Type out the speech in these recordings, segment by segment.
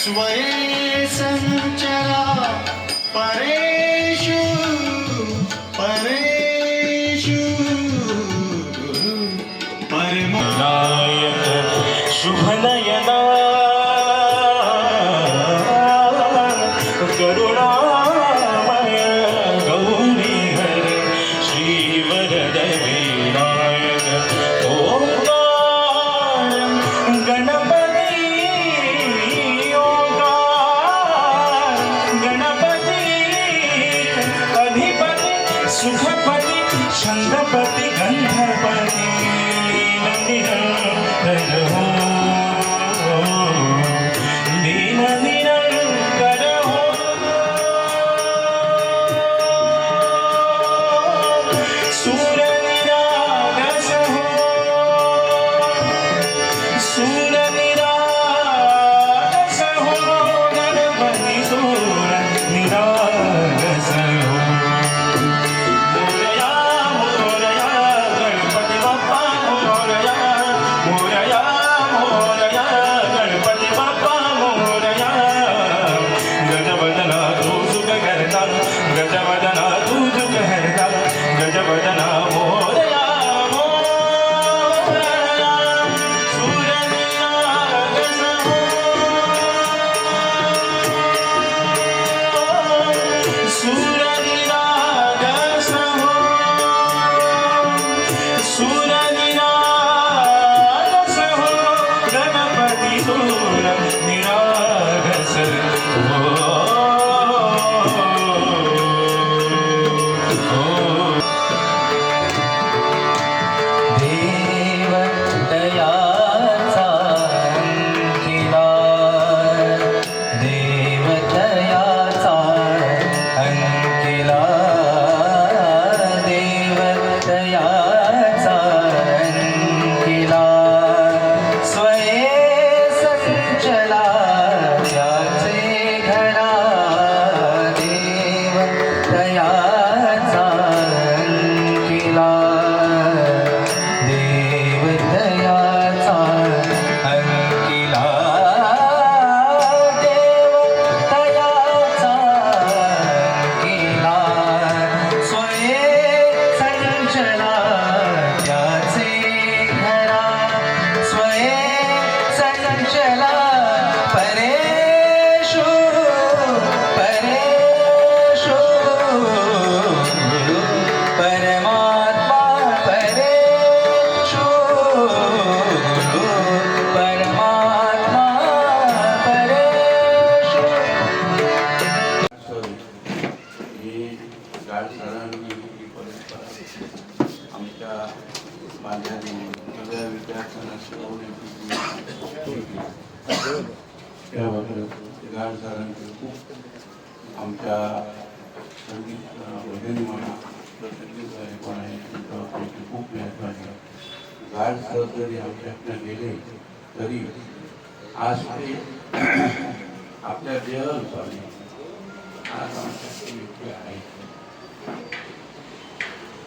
स्वये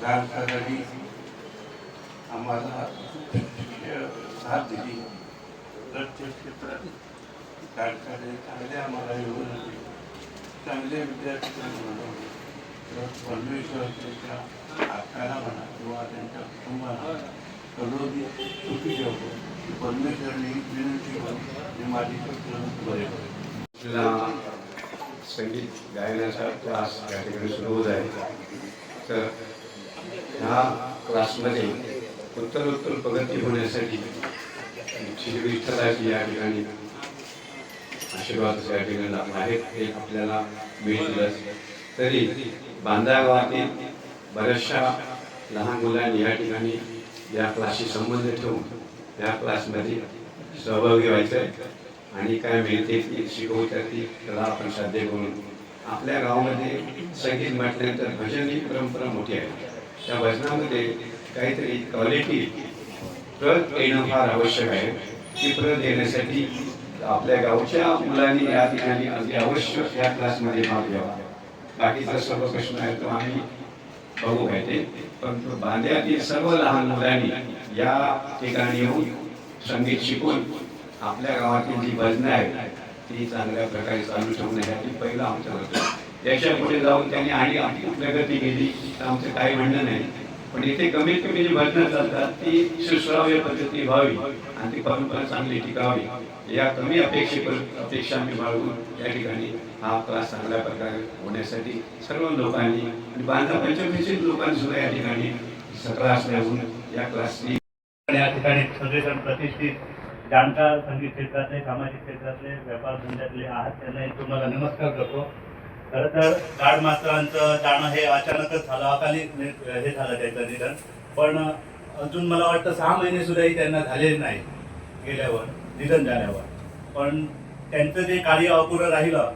ग्रामसाहेबांनी आम्हाला साथ दिली प्रत्येक क्षेत्रात ग्रामसाहेबांनी चांगले आम्हाला चांगले विद्यार्थी परमेश्वराच्या आत्म्याला म्हणा किंवा त्यांच्या कुटुंबाला कलोदी सुखी ठेवतो परमेश्वरने विनंती करून माझी बरे संगीत गायनाचा क्लास या ठिकाणी सुरू होत आहे तर ह्या क्लासमध्ये उत्तरोत्तर प्रगती होण्यासाठी श्री विठ्ठलाची या ठिकाणी आशीर्वाद या ठिकाणी आहेत. ते आपल्याला मिळतीलच. तरी बांधावातील बऱ्याचशा लहान मुलांनी या ठिकाणी या क्लासशी संबंध ठेवून या क्लासमध्ये सहभागी व्हायचं आहे आणि काय मिळते ती शिकवतात ती कला आपण साध्य करून आपल्या गावामध्ये संगीत म्हटल्यानंतर भजन ही परंपरा मोठी आहे. त्या भजनामध्ये काहीतरी क्वालिटी प्रत येणं फार आवश्यक आहे. ती प्रत येण्यासाठी आपल्या गावच्या मुलांनी या ठिकाणी अगदी अवश्य या क्लासमध्ये भाग घ्यावा. बाकीचा सर्व प्रश्न आहे तो आम्ही बघू पाहिजे परंतु बांद्यातील सर्व लहान मुलांनी या ठिकाणी येऊन संगीत शिकून आपल्या गावातील जी भजनं आहेत ती चांगल्या प्रकारे चालू ठेवण्यासाठी पहिलं आमचं याच्या त्याच्या पुढे जाऊन त्यांनी आणि आपली प्रगती केली तर आमचं काही म्हणणं नाही. पण इथे कमीत कमी जी भजनं चालतात ती सुश्राव्य पद्धती व्हावी आणि ती परंपरा चांगली टिकावी. या कमी अपेक्षे अपेक्षा आम्ही बाळगून या ठिकाणी हा क्लास चांगल्या प्रकारे होण्यासाठी सर्व लोकांनी आणि बांधा पंचवीस लोकांनी सुद्धा या ठिकाणी क्लास असल्याहून या क्लासची या ठिकाणी सगळेजण प्रतिष्ठित जाणकार संगीत क्षेत्रातले सामाजिक क्षेत्रातले व्यापार धंद्यातले आहात त्यांना एक तुम्हाला नमस्कार करतो. खरं तर गाड मास्तरांचं जाणं हे अचानकच झालं अकाली हे झालं त्यांचं निधन. पण अजून मला वाटतं सहा महिने सुद्धाही त्यांना झालेले नाही गेल्यावर निधन झाल्यावर. पण त्यांचं जे कार्य अपुरं राहिलं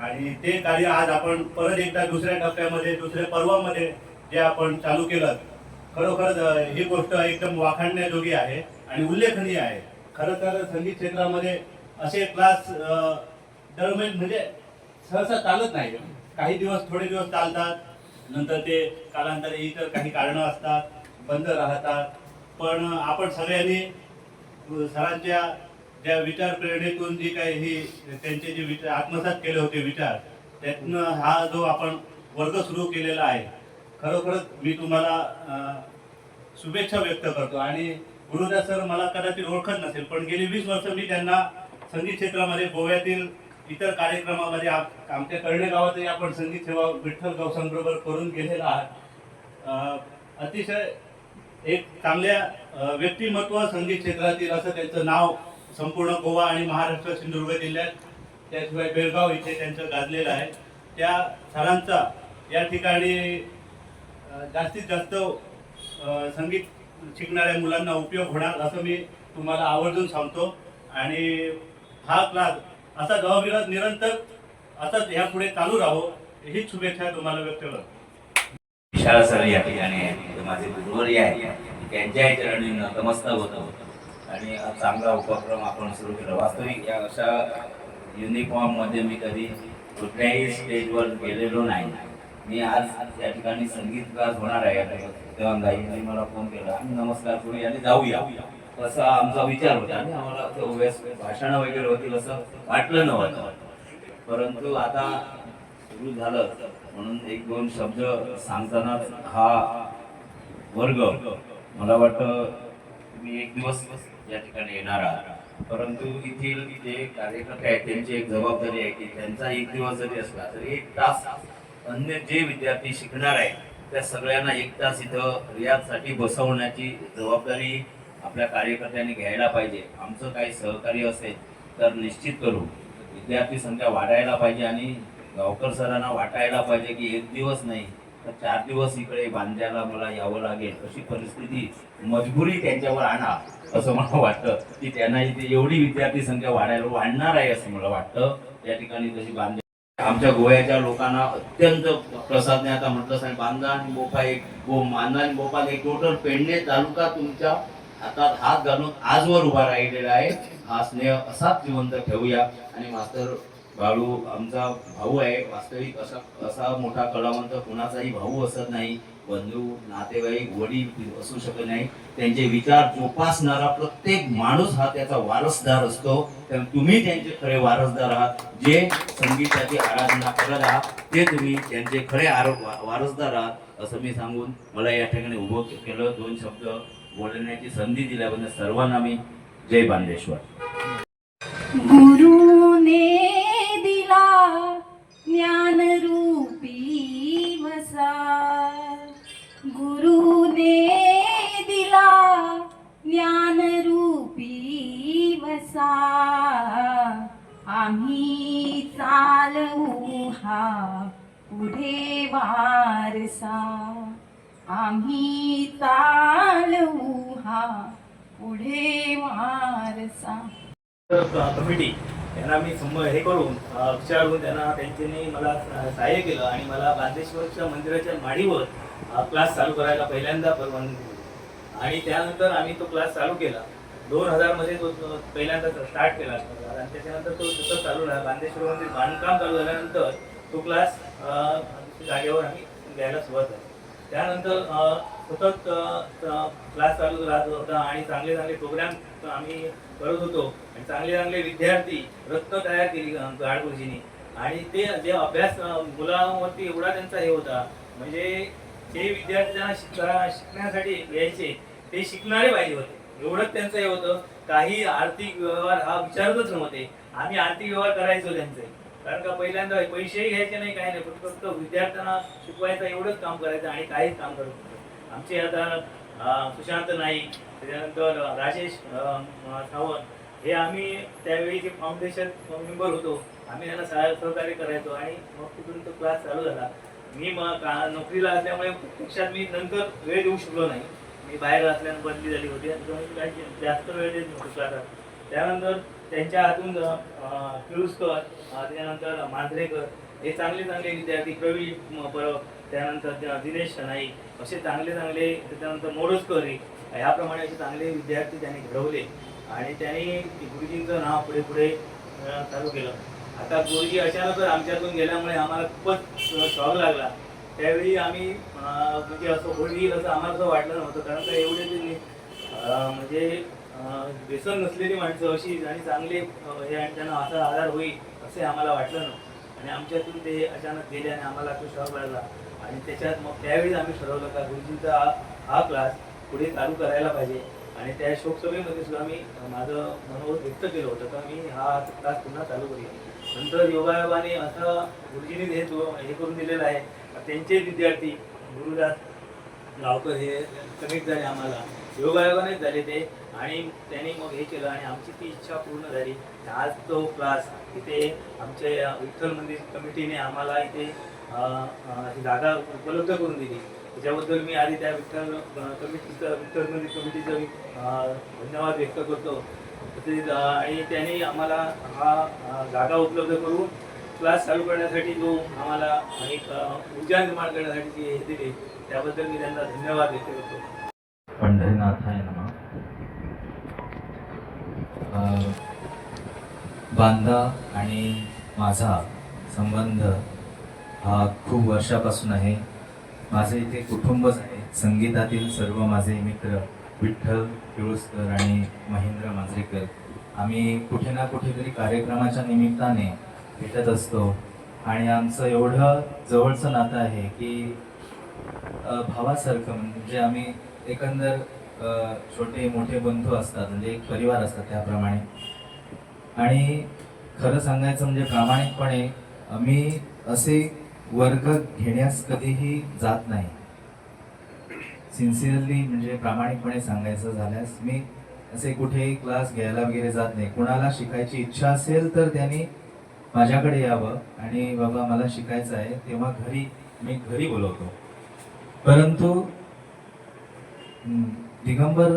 आणि ते कार्य आज आपण परत एकदा दुसऱ्या टप्प्यामध्ये दुसऱ्या पर्वामध्ये जे आपण चालू केलं खरोखर ही गोष्ट एकदम वाखाणण्याजोगी आहे आणि उल्लेखनीय आहे. खरं तर संगीत क्षेत्रामध्ये असे क्लास दरम्यान म्हणजे सहसा चालत नाही. काही दिवस थोडे दिवस चालतात. नंतर ते कालांतरे इतर काही कारणं असतात. बंद राहतात. पण आपण सगळ्यांनी सरांच्या ज्या विचार प्रेरणेतून जी काही ही त्यांचे जे विचार आत्मसात केले होते विचार त्यातनं हा जो आपण वर्ग सुरू केलेला आहे खरोखरच मी तुम्हाला शुभेच्छा व्यक्त करतो. आणि गुरुदास सर मला कदाचित ओळखत नसेल पण गेली वीस वर्ष मी त्यांना संगीत क्षेत्रामध्ये गोव्यातील इतर कार्यक्रमामध्ये आमच्या कर्णे गावातही आपण संगीत सेवा विठ्ठल गौसांबरोबर करून गेलेला आहात. अतिशय एक चांगल्या व्यक्तिमत्व संगीत क्षेत्रातील असं त्यांचं नाव संपूर्ण गोवा आणि महाराष्ट्र सिंधुदुर्ग जिल्ह्यात त्याशिवाय बेळगाव इथे त्यांचं गाजलेलं आहे. त्या सरांचा या ठिकाणी जास्तीत जास्त संगीत शिकणाऱ्या मुलांना उपयोग होणार असं मी तुम्हाला आवर्जून सांगतो. आणि हा क्लास असा जबाबदार निरंतर असाच यापुढे चालू राहो हीच शुभेच्छा तुम्हाला व्यक्त करतो. विशाल सर या ठिकाणी आहेत माझे गुरुवरी आहे त्यांच्याही चरणी नतमस्तक होतो आणि चांगला उपक्रम आपण सुरू केला. वास्तविक या अशा युनिफॉर्ममध्ये मी कधी कुठल्याही स्टेजवर गेलेलो नाही. मी आज या ठिकाणी संगीत क्लास होणार आहे. तेव्हा गाईने मला फोन केला. आम्ही नमस्कार करूया आणि जाऊया. असा आमचा विचार होता. आणि आम्हाला ते व्यस- भाषणं वगैरे होतील असं वाटलं नव्हतं. परंतु आता सुरू झालं. म्हणून एक दोन शब्द सांगतानाच हा वर्ग मला वाटतं मी एक दिवस या ठिकाणी येणार आहात परंतु येथील जे कार्यकर्ते आहेत त्यांची एक जबाबदारी आहे की त्यांचा एक दिवस जरी असला तरी एक तास अन्य जे विद्यार्थी शिकणार आहेत त्या सगळ्यांना एक तास इथं रियाजसाठी बसवण्याची जबाबदारी आपल्या कार्यकर्त्यांनी घ्यायला पाहिजे आमचं काही सहकार्य असेल तर निश्चित करू. विद्यार्थी संख्या वाढायला पाहिजे आणि गावकर सरांना वाटायला पाहिजे की एक दिवस नाही तर चार दिवस इकडे बांध्याला मला यावं लागेल अशी परिस्थिती मजबुरी त्यांच्यावर आणा असं मला वाटतं. की त्यांना इथे एवढी विद्यार्थी संख्या वाढायला वाढणार आहे असं मला वाटतं. त्या ठिकाणी तशी बांध्या आमच्या गोव्याच्या लोकांना अत्यंत प्रसाद आता म्हटलं साहेब बांधा आणि बोपा एक गो मांदा आणि बोपाल एक टोटल पेडणे तालुका तुमच्या हातात हात घालून आजवर उभा राहिलेला आहे. हा स्नेह असाच जिवंत ठेवूया. आणि मास्तर बाळू आमचा भाऊ आहे. वास्तविक असा असा मोठा कलावंत कुणाचाही भाऊ असत नाही. बंधू नातेवाईक वडील असू शकत नाही. त्यांचे विचार जोपासणारा प्रत्येक माणूस हा त्याचा वारसदार असतो. तर तुम्ही त्यांचे खरे वारसदार आहात. जे संगीताची आराधना करत आहात ते तुम्ही त्यांचे खरे आरो वा- वारसदार आहात असं मी सांगून मला या ठिकाणी उभं केलं. दोन शब्द बोलण्याची संधी दिल्याबद्दल सर्वांना मी जय बांदेश्वर. गुरुने दिला ज्ञानरूपी वसा गुरुने दिला ज्ञानरूपी वसा आम्ही चालवू हा पुढे वारसा. आम्ही चालवू हा पुढे वारसा. कमिटी त्यांना मी संभ हे करून विचारून त्यांना त्यांच्यानी मला सहाय्य केलं आणि मला बांधेश्वरच्या मंदिराच्या माडीवर क्लास चालू करायला पहिल्यांदा परवानगी दिली. आणि त्यानंतर आम्ही तो क्लास चालू केला. दोन हजारमध्ये तो पहिल्यांदा स्टार्ट केला. आणि त्याच्यानंतर तो सतत चालू राहिला. बांधेश्वरमध्ये बांधकाम चालू झाल्यानंतर तो क्लास जागेवर आम्ही द्यायला सुरुवात झाली. त्यानंतर सतत क्लास चालू राहत होता आणि चांगले चांगले प्रोग्राम आम्ही करत होतो. आणि चांगले चांगले विद्यार्थी रत्न तयार केली अ, आणि ते जे अभ्यास मुलांवरती एवढा त्यांचा हे होता. म्हणजे जे विद्यार्थी त्यांना शिकण्यासाठी यायचे ते शिकणारे पाहिजे होते. एवढंच त्यांचं हे होतं. काही आर्थिक व्यवहार हा विचारतच नव्हते. आम्ही आर्थिक व्यवहार करायचो त्यांचे. कारण का पहिल्यांदा पैसेही घ्यायचे नाही काही नाही. फक्त विद्यार्थ्यांना शिकवायचं एवढंच काम करायचं आणि काहीच काम करत नव्हतं. आमचे आता सुशांत नाईक त्याच्यानंतर राजेश सावंत हे आम्ही त्यावेळी जे फाउंडेशन मेंबर होतो आम्ही त्यांना सहाय्य सहकार्य करायचो आणि मग तिथून तो क्लास चालू झाला. मी मग नोकरीला असल्यामुळे प्रत्यक्षात मी नंतर वेळ देऊ शकलो नाही. मी बाहेर असल्यानं बदली झाली होती त्यामुळे काही जास्त वेळ देत नव्हतो क्लासात त्यानंतर त्यांच्या हातून अं, त्याच्यानंतर मांजरेकर हे चांगले चांगले विद्यार्थी प्रवीण परब त्यानंतर त्या दिनेश नाईक असे चांगले चांगले त्याच्यानंतर मोरजकर ह्याप्रमाणे असे चांगले विद्यार्थी त्यांनी घडवले. आणि त्यांनी गुरुजींचं नाव पुढे पुढे चालू केलं. आता गुरुजी अचानकच आमच्यातून गेल्यामुळे आम्हाला खूपच शॉक लागला. त्यावेळी आम्ही म्हणजे असं होईल असं आम्हाला असं वाटलं नव्हतं. कारण का एवढे म्हणजे व्यसन नसलेली माणसं अशी आणि चांगले हे आणि त्यांना असा आधार होईल असे आम्हाला वाटलं ना आणि आमच्यातून ते अचानक गेले आणि आम्हाला तो शॉक लागला आणि त्याच्यात मग त्यावेळी आम्ही ठरवलं का गुरुजींचा हा हा क्लास पुढे चालू करायला पाहिजे. आणि त्या शोकसभेमध्ये सुद्धा मी माझं मनोगत व्यक्त केलं होतं का मी हा क्लास पुन्हा चालू करेन नंतर योगायोगाने असं गुरुजींनी हे हे करून दिलेलं आहे. त्यांचे विद्यार्थी गुरुदास गावकर हे कनेक्ट झाले आम्हाला. योगायोगानेच झाले ते. आणि त्याने मग हे केलं आणि आमची ती इच्छा पूर्ण झाली. आज तो क्लास इथे आमच्या विठ्ठल मंदिर कमिटीने आम्हाला इथे जागा उपलब्ध करून दिली. त्याच्याबद्दल मी आधी त्या विठ्ठल कमिटीचं विठ्ठल मंदिर कमिटीचं मी धन्यवाद व्यक्त करतो. तसेच आणि त्याने आम्हाला हा जागा उपलब्ध करून क्लास चालू करण्यासाठी जो आम्हाला एक ऊर्जा निर्माण करण्यासाठी जे हे दिली त्याबद्दल मी त्यांना धन्यवाद व्यक्त करतो. पंढरीनाथाय नमः। बांधा आणि माझा संबंध हा खूप वर्षापासून आहे. माझे इथे कुटुंबच आहे. संगीतातील सर्व माझे मित्र विठ्ठल पिळुसकर आणि महेंद्र मांजरेकर. आम्ही कुठे ना कुठेतरी कार्यक्रमाच्या निमित्ताने भेटत असतो. आणि आमचं एवढं जवळचं नातं आहे की भावासारखं म्हणजे आम्ही एकंदर छोटे मोठे बंधू असतात म्हणजे एक परिवार असतात त्याप्रमाणे. आणि खरं सांगायचं म्हणजे प्रामाणिकपणे मी असे वर्ग घेण्यास कधीही जात नाही. सिन्सिअरली म्हणजे प्रामाणिकपणे सांगायचं झाल्यास मी असे कुठेही क्लास घ्यायला वगैरे जात नाही. कुणाला शिकायची इच्छा असेल तर त्यांनी माझ्याकडे यावं आणि बाबा मला शिकायचं आहे तेव्हा घरी मी घरी बोलवतो. परंतु दिगंबर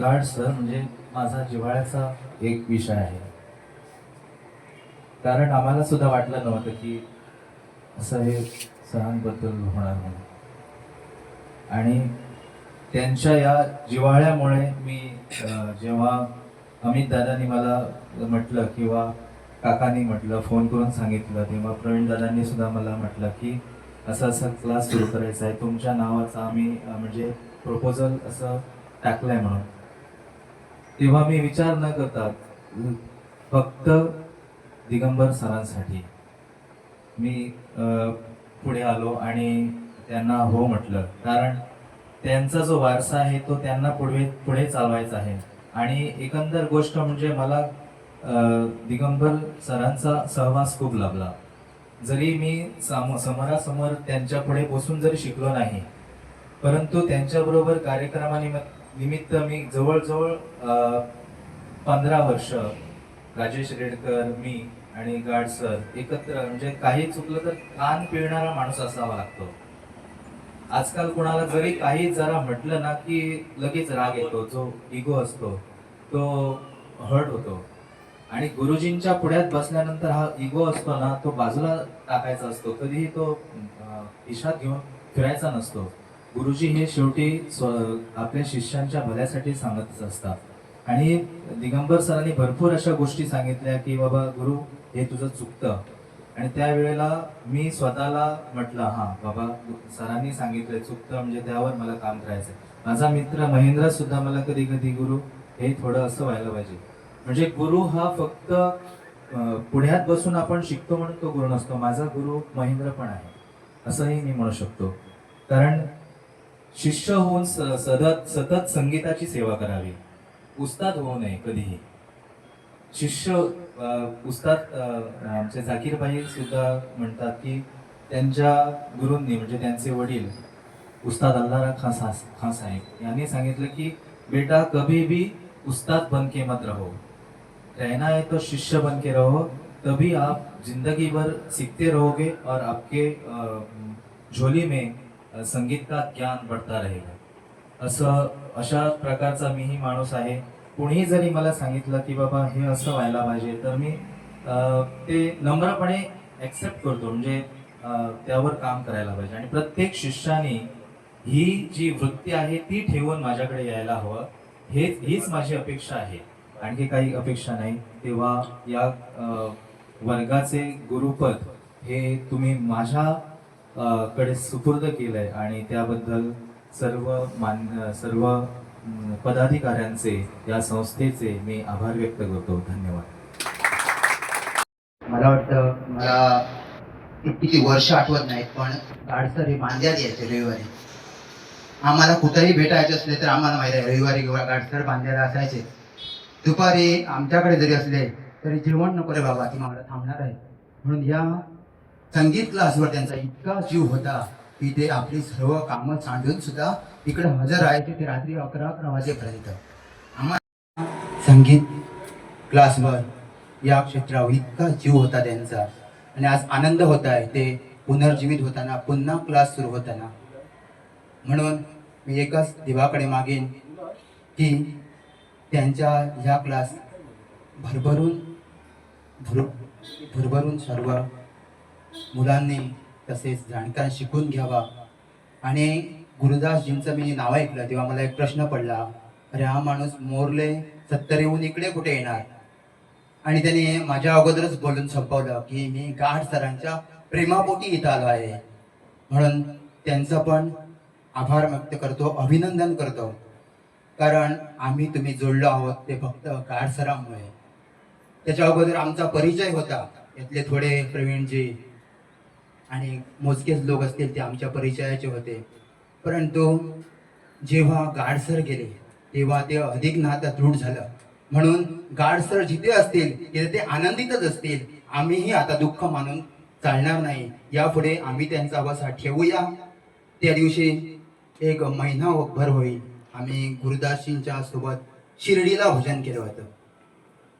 गाड सर म्हणजे माझा जिव्हाळ्याचा एक विषय आहे. कारण आम्हाला सुद्धा वाटलं नव्हतं की असं हे सरांबद्दल होणार म्हणून. आणि त्यांच्या या जिव्हाळ्यामुळे मी जेव्हा अमित दादांनी मला म्हटलं किंवा काकांनी म्हटलं फोन करून सांगितलं तेव्हा प्रवीण दादांनी सुद्धा मला म्हटलं की असं असं क्लास सुरू करायचा आहे. तुमच्या नावाचा आम्ही म्हणजे प्रपोजल असं टाकलंय म्हणून. तेव्हा मी विचार न करता फक्त दिगंबर सरांसाठी मी पुढे आलो आणि त्यांना हो म्हटलं. कारण त्यांचा जो वारसा आहे तो त्यांना पुढे पुढे चालवायचा आहे. आणि एकंदर गोष्ट म्हणजे मला दिगंबर सरांचा सहवास खूप लाभला. जरी मी साम समोरासमोर त्यांच्या पुढे बसून जरी शिकलो नाही परंतु त्यांच्याबरोबर कार्यक्रमानिमित्त निमित्त मी जवळजवळ पंधरा वर्ष राजेश रेडकर मी आणि गाड सर एकत्र म्हणजे काही चुकलं तर कान पिळणारा माणूस असावा लागतो. आजकाल कुणाला जरी काही जरा म्हटलं ना की लगेच राग येतो जो इगो असतो तो हर्ट होतो. आणि गुरुजींच्या पुढ्यात बसल्यानंतर हा इगो असतो ना तो बाजूला टाकायचा असतो कधीही तो इशात घेऊन फिरायचा नसतो. गुरुजी हे शेवटी स्व- आपल्या शिष्यांच्या भल्यासाठी सांगतच असतात. आणि दिगंबर सरांनी भरपूर अशा गोष्टी सांगितल्या की बाबा गुरु हे तुझं चुकतं. आणि त्यावेळेला मी स्वतःला म्हटलं हां बाबा सरांनी सांगितलं चुकतं म्हणजे त्यावर मला काम करायचं आहे माझा मित्र महेंद्र सुद्धा मला कधी कधी गुरु हे थोडं असं व्हायला पाहिजे. म्हणजे गुरु हा फक्त पुण्यात बसून आपण शिकतो म्हणून तो गुरु नसतो. माझा गुरु महेंद्र पण आहे. असंही मी म्हणू शकतो. कारण शिष्य होऊन स- सतत सतत संगीताची सेवा करावी. उस्ताद होऊ नये कधीही. शिष्य उस्ताद आमचे झाकीर भाई सुद्धा म्हणतात की त्यांच्या गुरूंनी म्हणजे त्यांचे वडील उस्ताद अल्लारा खान सा खान साहेब यांनी सांगितलं की बेटा कभी भी उस्ताद बन के मत रहो. रहना है तो शिष्य बन के रहो. तभी आप जिंदगी भर सीखते रहोगे और आपके झोली में संगीत का ज्ञान बढ़ता रहेगा असं अशा प्रकारचा मीही माणूस आहे. कुणीही जरी मला सांगितलं की बाबा हे असं व्हायला पाहिजे तर मी ते नम्रपणे ॲक्सेप्ट करतो. म्हणजे त्यावर काम करायला पाहिजे. आणि प्रत्येक शिष्याने ही जी वृत्ती आहे ती ठेवून माझ्याकडे यायला हवं. हेच हीच माझी अपेक्षा आहे. आणखी काही अपेक्षा नाही. तेव्हा या वर्गाचे गुरुपद हे तुम्ही माझ्या कडे सुपूर्द केलंय आणि त्याबद्दल सर्व मान सर्व पदाधिकाऱ्यांचे या संस्थेचे मी आभार व्यक्त करतो. धन्यवाद. मला वाटतं मला किती वर्ष आठवत नाहीत पण गाडसर हे बांध्यात यायचे रविवारी. आम्हाला कुठेही भेटायचे असले तर आम्हाला माहिती आहे रविवारी किंवा गाडसर बांध्याला असायचे. दुपारी आमच्याकडे जरी असले तरी जेवण नको रे बाबा ती मला थांबणार आहे. म्हणून या संगीत क्लासवर त्यांचा इतका जीव होता की ते आपली सर्व कामं सांडून सुद्धा इकडे हजर राहायचे ते रात्री अकरा अकरा वाजेपर्यंत. आम्हाला संगीत क्लासवर या क्षेत्रावर इतका जीव होता त्यांचा. आणि आज आनंद होत आहे ते पुनर्जीवित होताना पुन्हा क्लास सुरू होताना. म्हणून मी एकच देवाकडे मागेन की त्यांच्या ह्या क्लास भरभरून भर भरभरून सर्व मुलांनी तसेच जाणकार शिकून घ्यावा. आणि गुरुदासजींचं मी नाव ऐकलं तेव्हा मला एक प्रश्न पडला अरे हा माणूस मोरले सत्तर येऊन इकडे कुठे येणार? आणि त्याने माझ्या अगोदरच बोलून संपवलं की मी गाढ सरांच्या प्रेमापोटी इथं आलो आहे. म्हणून त्यांचं पण आभार व्यक्त करतो अभिनंदन करतो. कारण आम्ही तुम्ही जोडलो आहोत ते फक्त गाढ सरांमुळे. त्याच्या अगोदर आमचा परिचय होता. यातले थोडे प्रवीणजी आणि मोजकेच लोक असतील ते आमच्या परिचयाचे होते. परंतु जेव्हा गाडसर गेले तेव्हा ते अधिक नातं दृढ झालं. म्हणून गाडसर जिथे असतील तिथे ते आनंदितच असतील. आम्हीही आता दुःख मानून चालणार नाही. यापुढे आम्ही त्यांचा वसा ठेवूया. त्या दिवशी एक महिना भर होईल. आम्ही गुरुदासजींच्या सोबत शिर्डीला भोजन केलं होतं.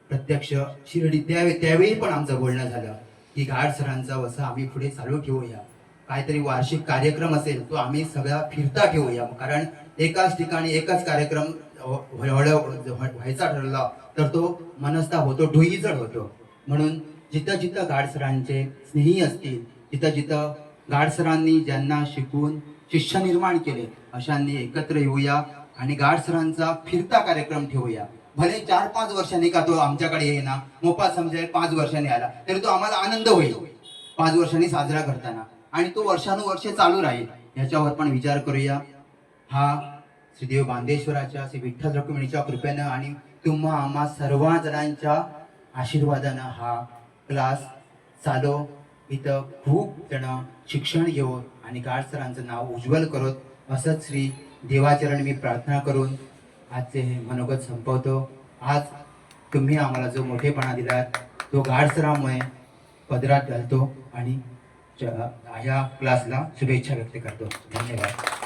प्रत्यक्ष शिर्डी त्यावेळी त्यावेळी पण आमचं बोलणं झालं. की गाड सरांचा वसा आम्ही पुढे चालू ठेवूया. काहीतरी वार्षिक कार्यक्रम असेल तो आम्ही सगळा फिरता ठेवूया. कारण एकाच ठिकाणी एकच कार्यक्रम हो, हो, हो, व्हायचा ठरला तर तो मनस्ताप होतो ढुईजड होतो. म्हणून जिथं जिथं गाडसरांचे स्नेही असतील तिथं जिथं गाडसरांनी ज्यांना शिकून शिष्य निर्माण केले अशांनी एकत्र येऊया आणि गाडसरांचा फिरता कार्यक्रम ठेवूया. भले चार पाच वर्षांनी का तो आमच्याकडे येईना मोफा समजेल पाच वर्षांनी आला तरी तो आम्हाला आनंद होईल. पाच वर्षांनी साजरा करताना. आणि तो वर्षानुवर्षे चालू राहील. याच्यावर पण विचार करूया. हा श्रीदेव बांदेश्वराच्या श्री विठ्ठल रुक्मिणीच्या कृपेनं आणि तुम्हा आम्हा सर्व जणांच्या आशीर्वादानं हा क्लास चालो. इथं खूप जण शिक्षण घेऊन आणि गाड सरांचं नाव उज्ज्वल करत. असंच श्री देवाचरण मी प्रार्थना करून आजचे हे मनोगत संपवतो. आज तुम्ही आम्हाला जो मोठेपणा दिलात तो गाढसरामुळे पदरात घालतो आणि च- ह्या क्लासला शुभेच्छा व्यक्त करतो. धन्यवाद.